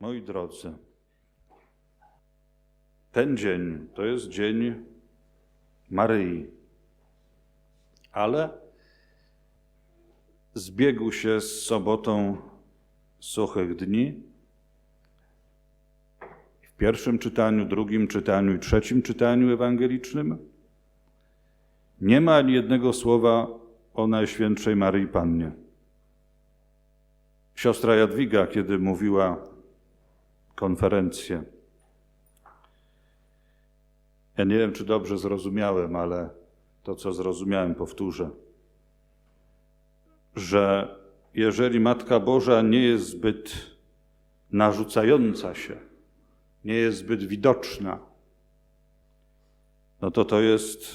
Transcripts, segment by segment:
Moi drodzy, ten dzień to jest dzień Maryi, ale zbiegł się z sobotą suchych dni. W pierwszym czytaniu, drugim czytaniu i trzecim czytaniu ewangelicznym nie ma ani jednego słowa o Najświętszej Maryi Pannie. Siostra Jadwiga, kiedy mówiła konferencję, ja nie wiem, czy dobrze zrozumiałem, ale to, co zrozumiałem, powtórzę, że jeżeli Matka Boża nie jest zbyt narzucająca się, nie jest zbyt widoczna, no to to jest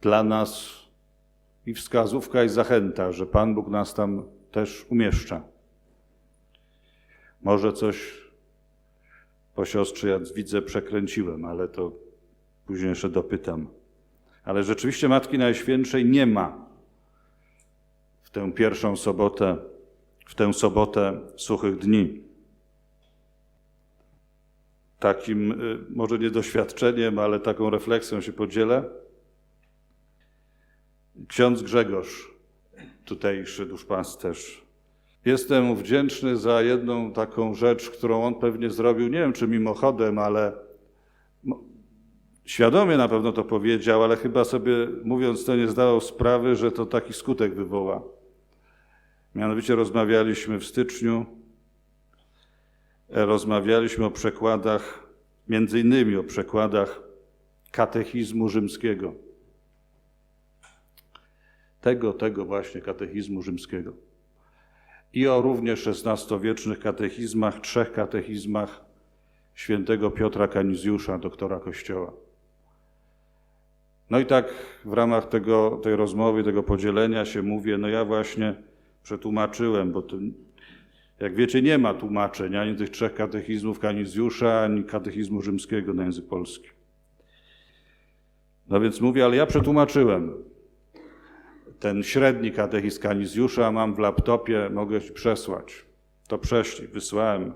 dla nas i wskazówka, i zachęta, że Pan Bóg nas tam też umieszcza. Może coś po siostrze ja widzę przekręciłem, ale to później jeszcze dopytam. Ale rzeczywiście Matki Najświętszej nie ma w tę pierwszą sobotę, w tę sobotę suchych dni. Takim, y, może nie doświadczeniem, ale taką refleksją się podzielę. Ksiądz Grzegorz, tutejszy duszpasterz. Jestem wdzięczny za jedną taką rzecz, którą on pewnie zrobił, nie wiem czy mimochodem, ale świadomie na pewno to powiedział, ale chyba sobie mówiąc to nie zdawał sprawy, że to taki skutek wywoła. Mianowicie rozmawialiśmy w styczniu, e, rozmawialiśmy o przekładach, między innymi o przekładach katechizmu rzymskiego tego, tego właśnie katechizmu rzymskiego. I o również XVI-wiecznych katechizmach, trzech katechizmach świętego Piotra Kanizjusza, doktora Kościoła. No i tak w ramach tego, tej rozmowy, tego podzielenia się mówię, no ja właśnie przetłumaczyłem, bo to, jak wiecie, nie ma tłumaczeń ani tych trzech katechizmów Kanizjusza, ani katechizmu rzymskiego na język polski. No więc mówię, ale ja przetłumaczyłem ten średni katechizm Kanizjusza mam w laptopie, mogę ci przesłać. To prześlij, wysłałem.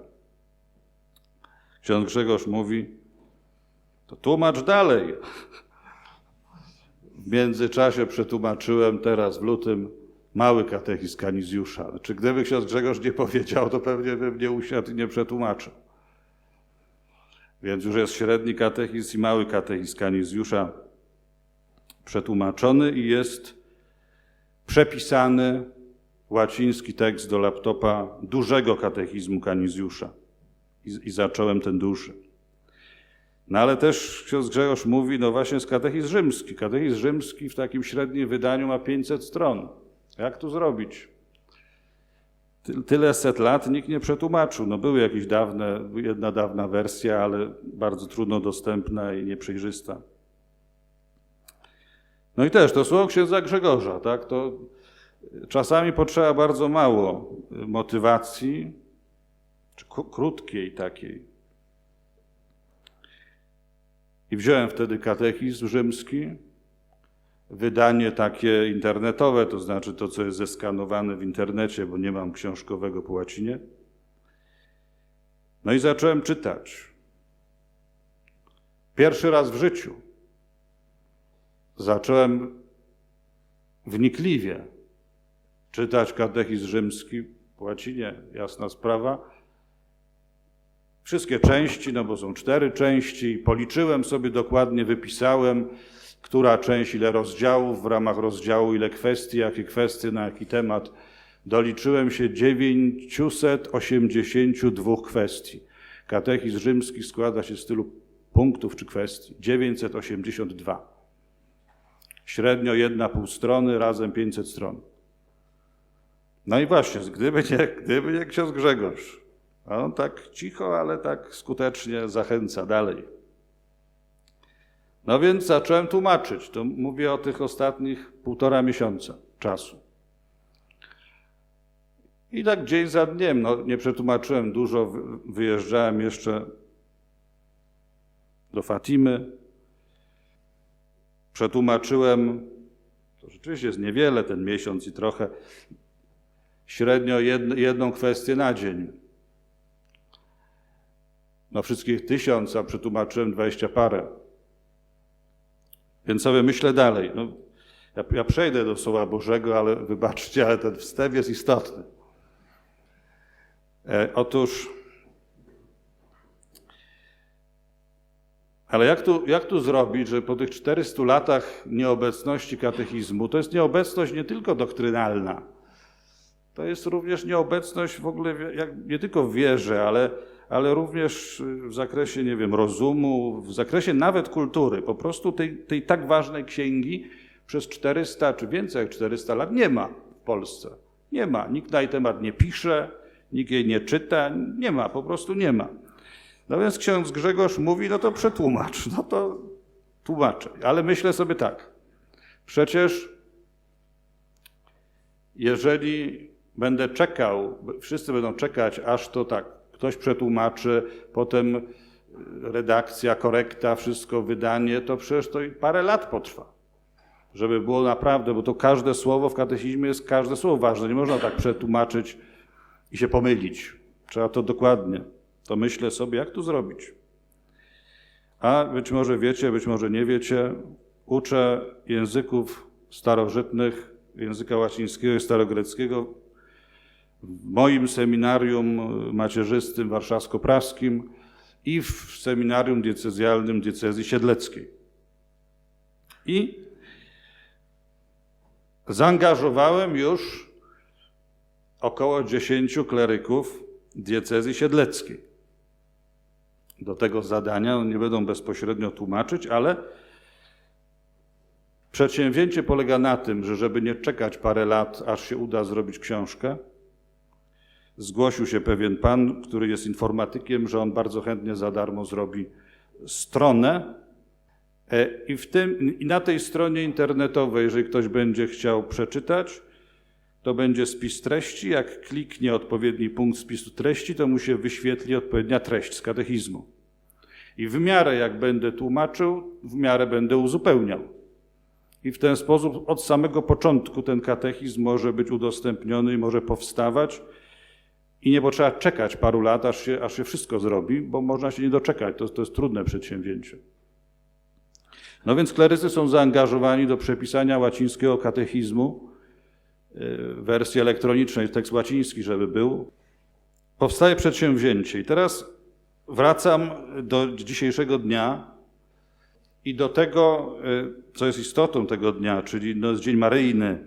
Ksiądz Grzegorz mówi, to tłumacz dalej. W międzyczasie przetłumaczyłem teraz w lutym mały katechizm Kanizjusza. Znaczy, gdyby ksiądz Grzegorz nie powiedział, to pewnie bym nie usiadł i nie przetłumaczył. Więc już jest średni katechizm i mały katechizm Kanizjusza przetłumaczony i jest przepisany łaciński tekst do laptopa dużego katechizmu Kanizjusza. I, I, zacząłem ten duży. No ale też ksiądz Grzegorz mówi, no właśnie jest katechizm rzymski. Katechizm rzymski w takim średnim wydaniu ma 500 stron. Jak tu zrobić? Ty, tyle set lat nikt nie przetłumaczył. No były jakieś dawne, jedna dawna wersja, ale bardzo trudno dostępna i nieprzejrzysta. No i też to słowo księdza Grzegorza, tak? To czasami potrzeba bardzo mało motywacji, czy krótkiej takiej. I wziąłem wtedy katechizm rzymski, wydanie takie internetowe, to znaczy to, co jest zeskanowane w internecie, bo nie mam książkowego po łacinie. No i zacząłem czytać. Pierwszy raz w życiu zacząłem wnikliwie czytać katechizm rzymski po łacinie, jasna sprawa. Wszystkie części, no bo są cztery części, policzyłem sobie dokładnie, wypisałem, która część, ile rozdziałów, w ramach rozdziału, ile kwestii, jakie kwestie, na jaki temat. Doliczyłem się 982 kwestii. Katechizm rzymski składa się z tylu punktów czy kwestii. 982. Średnio jedna pół strony, razem 500 stron. No i właśnie, gdyby nie, gdyby nie ksiądz Grzegorz, a on tak cicho, ale tak skutecznie zachęca dalej. No więc zacząłem tłumaczyć. To mówię o tych ostatnich półtora miesiąca czasu. I tak dzień za dniem, no nie przetłumaczyłem dużo, wyjeżdżałem jeszcze do Fatimy, Przetłumaczyłem, to rzeczywiście jest niewiele, ten miesiąc i trochę, średnio jedną kwestię na dzień. No wszystkich tysiąc, a przetłumaczyłem dwadzieścia parę. Więc sobie myślę dalej. No, ja, ja przejdę do Słowa Bożego, ale wybaczcie, ale ten wstęp jest istotny. E, otóż, ale jak tu, jak tu zrobić, że po tych 400 latach nieobecności katechizmu, to jest nieobecność nie tylko doktrynalna, to jest również nieobecność w ogóle nie tylko w wierze, ale, ale również w zakresie, nie wiem, rozumu, w zakresie nawet kultury. Po prostu tej, tej tak ważnej księgi przez 400 czy więcej jak 400 lat nie ma w Polsce. Nie ma. Nikt na jej temat nie pisze, nikt jej nie czyta, nie ma, po prostu nie ma. No więc ksiądz Grzegorz mówi, no to przetłumacz, no to tłumaczę. Ale myślę sobie tak, przecież jeżeli będę czekał, wszyscy będą czekać, aż to tak, ktoś przetłumaczy, potem redakcja, korekta, wszystko, wydanie, to przecież to parę lat potrwa. Żeby było naprawdę, bo to każde słowo w katechizmie jest każde słowo ważne. Nie można tak przetłumaczyć i się pomylić. Trzeba to dokładnie. To myślę sobie, jak tu zrobić. A być może wiecie, być może nie wiecie, uczę języków starożytnych, języka łacińskiego i starogreckiego w moim seminarium macierzystym warszawsko-praskim i w seminarium diecezjalnym diecezji siedleckiej. I zaangażowałem już około 10 kleryków diecezji siedleckiej do tego zadania. Nie będą bezpośrednio tłumaczyć, ale przedsięwzięcie polega na tym, że żeby nie czekać parę lat, aż się uda zrobić książkę, zgłosił się pewien pan, który jest informatykiem, że on bardzo chętnie za darmo zrobi stronę. E, I, w tym, I na tej stronie internetowej, jeżeli ktoś będzie chciał przeczytać, to będzie spis treści. Jak kliknie odpowiedni punkt spisu treści, to mu się wyświetli odpowiednia treść z katechizmu. I w miarę jak będę tłumaczył, w miarę będę uzupełniał. I w ten sposób od samego początku ten katechizm może być udostępniony i może powstawać. I nie potrzeba czekać paru lat, aż się, aż się wszystko zrobi, bo można się nie doczekać. To, to jest trudne przedsięwzięcie. No więc klerycy są zaangażowani do przepisania łacińskiego katechizmu wersji elektronicznej, tekst łaciński, żeby był. Powstaje przedsięwzięcie. I teraz wracam do dzisiejszego dnia i do tego, co jest istotą tego dnia, czyli no jest Dzień Maryjny,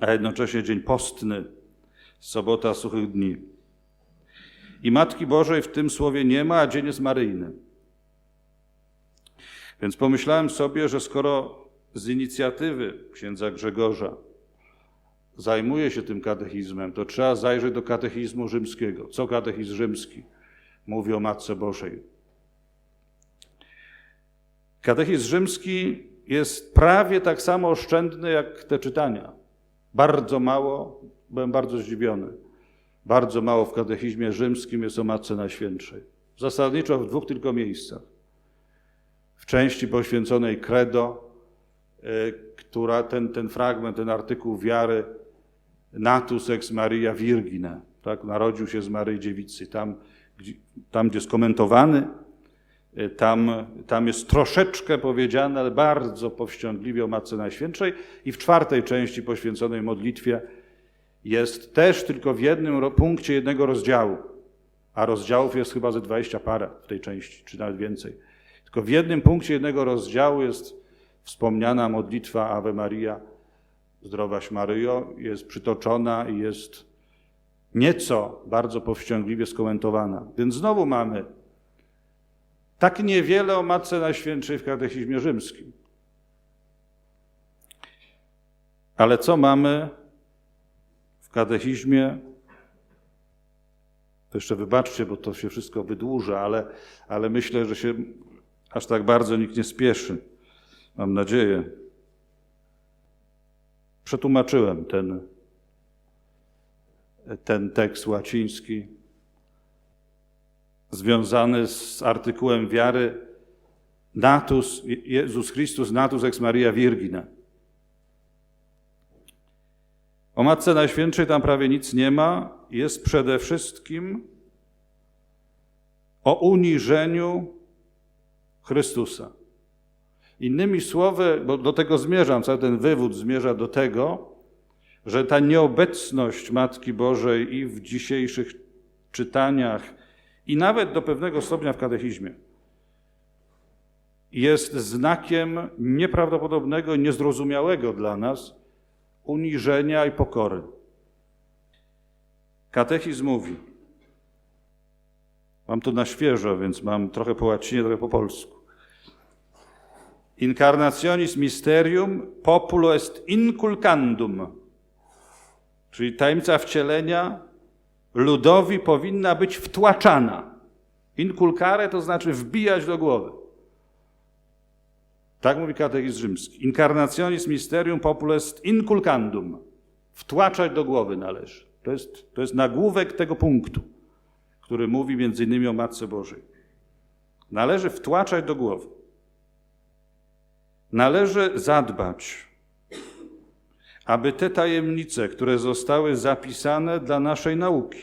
a jednocześnie Dzień Postny, sobota suchych dni. I Matki Bożej w tym słowie nie ma, a dzień jest maryjny. Więc pomyślałem sobie, że skoro z inicjatywy księdza Grzegorza zajmuje się tym katechizmem, to trzeba zajrzeć do katechizmu rzymskiego. Co katechizm rzymski mówi o Matce Bożej? Katechizm rzymski jest prawie tak samo oszczędny jak te czytania. Bardzo mało, byłem bardzo zdziwiony. Bardzo mało w katechizmie rzymskim jest o Matce Najświętszej. Zasadniczo w dwóch tylko miejscach. W części poświęconej Credo, która ten, ten fragment, ten artykuł wiary natus ex Maria Virgine, tak, narodził się z Maryi Dziewicy. Tam, gdzie, tam, gdzie jest komentowany, tam, tam jest troszeczkę powiedziane, ale bardzo powściągliwie o Matce Najświętszej. I w czwartej części poświęconej modlitwie jest też tylko w jednym punkcie jednego rozdziału, a rozdziałów jest chyba ze dwadzieścia parę w tej części, czy nawet więcej. Tylko w jednym punkcie jednego rozdziału jest wspomniana modlitwa Ave Maria, zdrowaś Maryjo, jest przytoczona i jest nieco bardzo powściągliwie skomentowana. Więc znowu mamy tak niewiele o Matce Najświętszej w katechizmie rzymskim. Ale co mamy w katechizmie? To jeszcze wybaczcie, bo to się wszystko wydłuża, ale, ale myślę, że się aż tak bardzo nikt nie spieszy. Mam nadzieję. Przetłumaczyłem ten, ten tekst łaciński związany z artykułem wiary natus, Jezus Chrystus natus ex Maria Virgine. O Matce Najświętszej tam prawie nic nie ma. Jest przede wszystkim o uniżeniu Chrystusa. Innymi słowy, bo do tego zmierzam, cały ten wywód zmierza do tego, że ta nieobecność Matki Bożej i w dzisiejszych czytaniach, i nawet do pewnego stopnia w katechizmie, jest znakiem nieprawdopodobnego, niezrozumiałego dla nas uniżenia i pokory. Katechizm mówi, mam to na świeżo, więc mam trochę po łacinie, trochę po polsku. Incarnationis mysterium populo est inculcandum, czyli tajemnica wcielenia ludowi powinna być wtłaczana. Inculcare to znaczy wbijać do głowy. Tak mówi katechizm rzymski. Incarnationis mysterium populo est inculcandum. Wtłaczać do głowy należy. To jest, to jest nagłówek tego punktu, który mówi między innymi o Matce Bożej. Należy wtłaczać do głowy. Należy zadbać, aby te tajemnice, które zostały zapisane dla naszej nauki,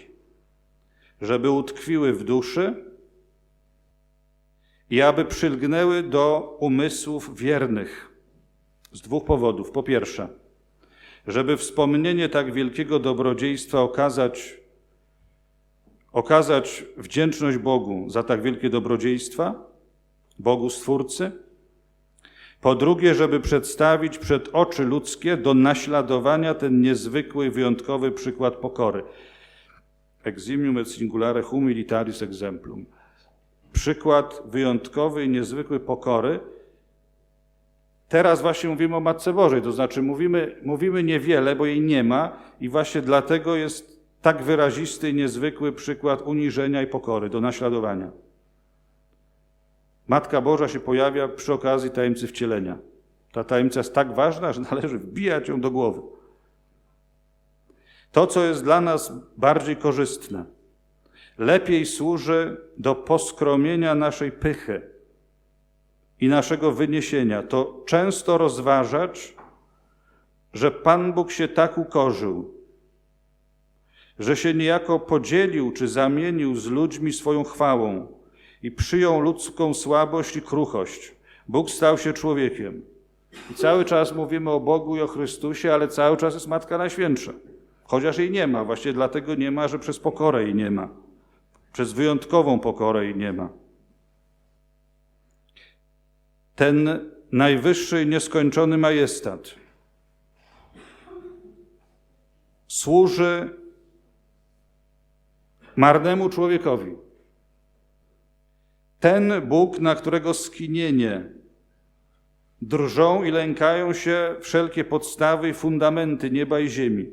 żeby utkwiły w duszy i aby przylgnęły do umysłów wiernych. Z dwóch powodów. Po pierwsze, żeby wspomnienie tak wielkiego dobrodziejstwa okazać, okazać wdzięczność Bogu za tak wielkie dobrodziejstwa, Bogu Stwórcy. Po drugie, żeby przedstawić przed oczy ludzkie do naśladowania ten niezwykły, wyjątkowy przykład pokory. Eximium et singulare humilitaris exemplum. Przykład wyjątkowy i niezwykły pokory. Teraz właśnie mówimy o Matce Bożej, to znaczy mówimy, mówimy niewiele, bo jej nie ma i właśnie dlatego jest tak wyrazisty i niezwykły przykład uniżenia i pokory do naśladowania. Matka Boża się pojawia przy okazji tajemnicy wcielenia. Ta tajemnica jest tak ważna, że należy wbijać ją do głowy. To, co jest dla nas bardziej korzystne, lepiej służy do poskromienia naszej pychy i naszego wyniesienia, to często rozważać, że Pan Bóg się tak ukorzył, że się niejako podzielił czy zamienił z ludźmi swoją chwałą i przyjął ludzką słabość i kruchość. Bóg stał się człowiekiem. I cały czas mówimy o Bogu i o Chrystusie, ale cały czas jest Matka Najświętsza. Chociaż jej nie ma, właśnie dlatego nie ma, że przez pokorę jej nie ma. Przez wyjątkową pokorę jej nie ma. Ten najwyższy i nieskończony majestat służy marnemu człowiekowi. Ten Bóg, na którego skinienie drżą i lękają się wszelkie podstawy i fundamenty nieba i ziemi.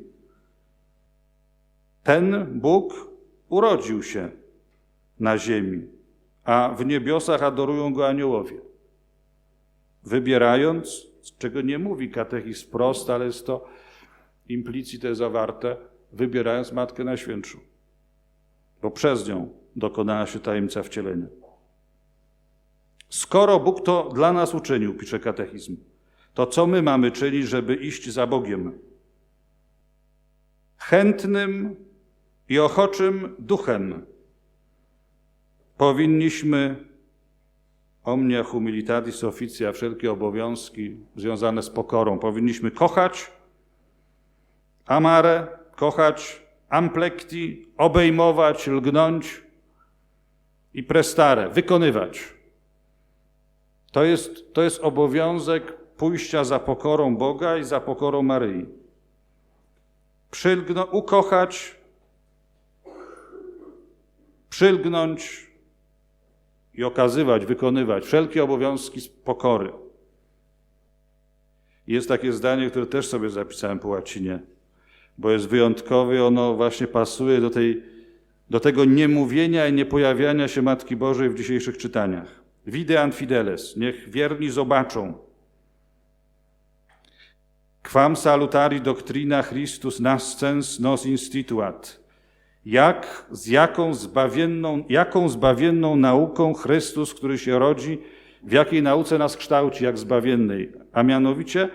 Ten Bóg urodził się na ziemi, a w niebiosach adorują go aniołowie. Wybierając, czego nie mówi katechizm wprost, ale jest to implicite zawarte, wybierając Matkę Najświętszą, bo przez nią dokonała się tajemnica wcielenia. Skoro Bóg to dla nas uczynił, pisze katechizm, to co my mamy czynić, żeby iść za Bogiem? Chętnym i ochoczym duchem powinniśmy omnia humilitatis officia, wszelkie obowiązki związane z pokorą, powinniśmy kochać, amare, kochać, amplekti, obejmować, lgnąć i prestare, wykonywać. To jest, to jest obowiązek pójścia za pokorą Boga i za pokorą Maryi. Przylgno, ukochać, przylgnąć i okazywać, wykonywać wszelkie obowiązki z pokory. Jest takie zdanie, które też sobie zapisałem po łacinie, bo jest wyjątkowe ono właśnie pasuje do, tej, do tego niemówienia i niepojawiania się Matki Bożej w dzisiejszych czytaniach. Videant fideles, niech wierni zobaczą. Quam salutari doctrina Christus nascens nos instituat. Jak, z jaką zbawienną, jaką zbawienną nauką Chrystus, który się rodzi, w jakiej nauce nas kształci, jak zbawiennej, a mianowicie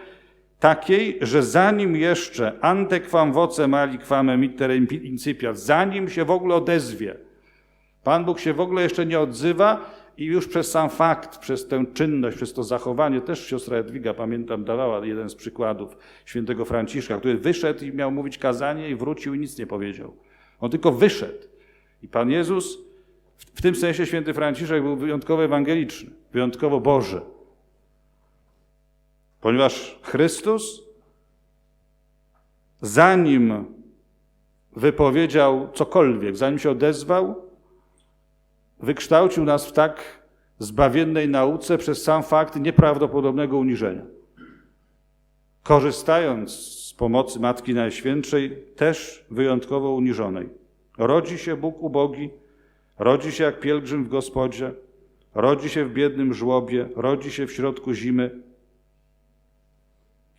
takiej, że zanim jeszcze ante quam voce mali quam emitere incipiat, zanim się w ogóle odezwie, Pan Bóg się w ogóle jeszcze nie odzywa i już przez sam fakt, przez tę czynność, przez to zachowanie, też siostra Edwiga, pamiętam, dawała jeden z przykładów świętego Franciszka, który wyszedł i miał mówić kazanie i wrócił i nic nie powiedział. On tylko wyszedł. I Pan Jezus, w tym sensie święty Franciszek był wyjątkowo ewangeliczny, wyjątkowo Boży. Ponieważ Chrystus, zanim wypowiedział cokolwiek, zanim się odezwał, wykształcił nas w tak zbawiennej nauce przez sam fakt nieprawdopodobnego uniżenia. Korzystając z pomocy Matki Najświętszej, też wyjątkowo uniżonej. Rodzi się Bóg ubogi, rodzi się jak pielgrzym w gospodzie, rodzi się w biednym żłobie, rodzi się w środku zimy.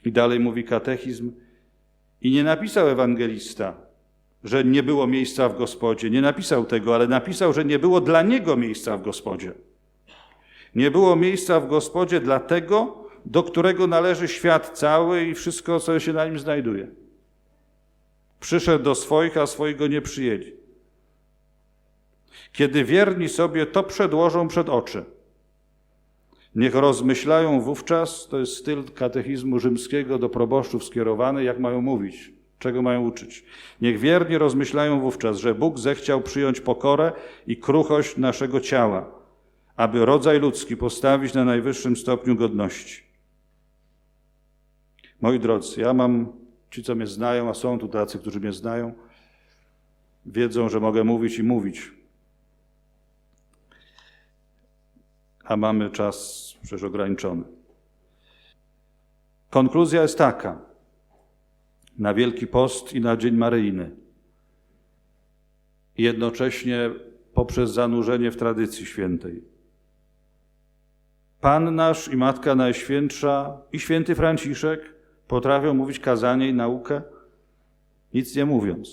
I dalej mówi katechizm. I nie napisał ewangelista, że nie było miejsca w gospodzie. Nie napisał tego, ale napisał, że nie było dla niego miejsca w gospodzie. Nie było miejsca w gospodzie dla tego, do którego należy świat cały i wszystko, co się na nim znajduje. Przyszedł do swoich, a swojego nie przyjęli. Kiedy wierni sobie to przedłożą przed oczy, niech rozmyślają wówczas, to jest styl katechizmu rzymskiego do proboszczów skierowany, jak mają mówić, czego mają uczyć. Niech wierni rozmyślają wówczas, że Bóg zechciał przyjąć pokorę i kruchość naszego ciała, aby rodzaj ludzki postawić na najwyższym stopniu godności. Moi drodzy, ja mam, ci co mnie znają, a są tu tacy, którzy mnie znają, wiedzą, że mogę mówić i mówić. A mamy czas przecież ograniczony. Konkluzja jest taka na Wielki Post i na Dzień Maryjny. Jednocześnie poprzez zanurzenie w tradycji świętej. Pan nasz i Matka Najświętsza i święty Franciszek potrafią mówić kazanie i naukę, nic nie mówiąc.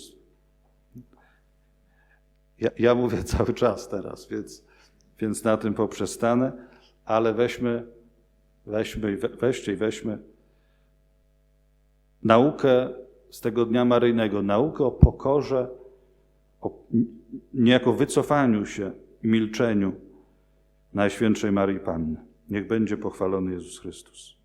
Ja, ja mówię cały czas teraz, więc, więc na tym poprzestanę, ale weźmy, weźmy, weźcie i weźmy naukę z tego dnia maryjnego, naukę o pokorze, o niejako wycofaniu się i milczeniu Najświętszej Maryi Panny. Niech będzie pochwalony Jezus Chrystus.